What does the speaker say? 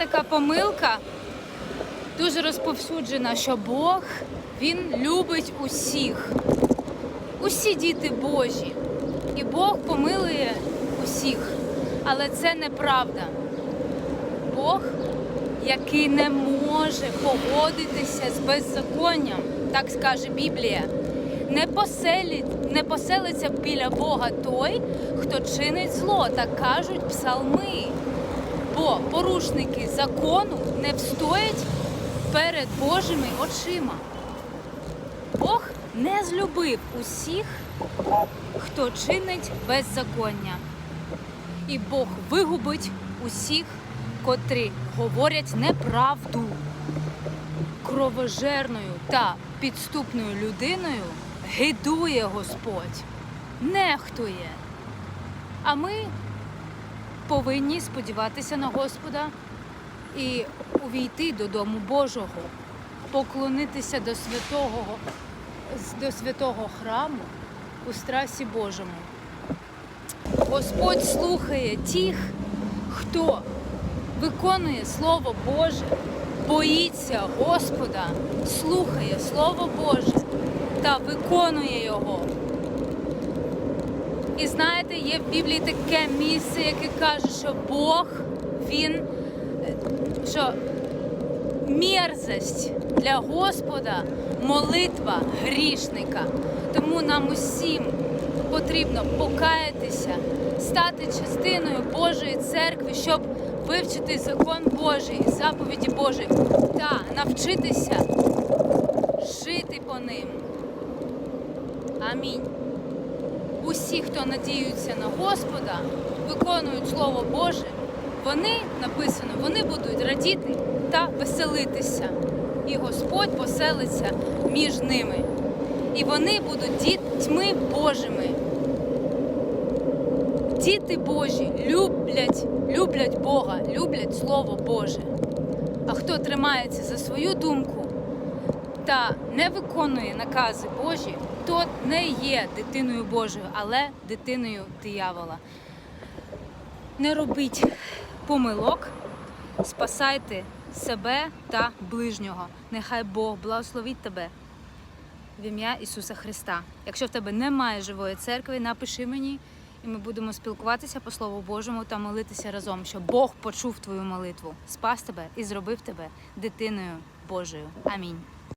така помилка, дуже розповсюджена, що Бог Він любить усіх. Усі діти Божі. І Бог помилує усіх. Але це неправда. Бог, який не може погодитися з беззаконням, так скаже Біблія, не, поселить, не поселиться біля Бога той, хто чинить зло, так кажуть псалми. Бо порушники закону не встоять перед Божими очима. Бог не злюбив усіх, хто чинить беззаконня. І Бог вигубить усіх, котрі говорять неправду. Кровожерною та підступною людиною гидує Господь, нехтує. А ми повинні сподіватися на Господа і увійти до дому Божого, поклонитися до святого, до святого храму у страсі Божому. Господь слухає тих, хто виконує Слово Боже, боїться Господа, слухає Слово Боже та виконує його. І знаєте, є в Біблії таке місце, яке каже, що Бог, Він, е, що мерзость для Господа молитва грішника. Тому нам усім потрібно покаятися, стати частиною Божої церкви, щоб вивчити закон Божий, заповіді Божі та навчитися жити по ним. Амінь. Усі, хто надіються на Господа, виконують Слово Боже, вони написано, вони будуть радіти та веселитися. І Господь поселиться між ними. І вони будуть дітьми Божими. Діти Божі люблять, люблять Бога, люблять Слово Боже. А хто тримається за свою думку та не виконує накази Божі, тот не є дитиною Божою, але дитиною диявола. Не робіть помилок, спасайте себе та ближнього. Нехай Бог благословить тебе в ім'я Ісуса Христа. Якщо в тебе немає живої церкви, напиши мені, і ми будемо спілкуватися по Слову Божому та молитися разом, щоб Бог почув твою молитву, спас тебе і зробив тебе дитиною Божою. Амінь.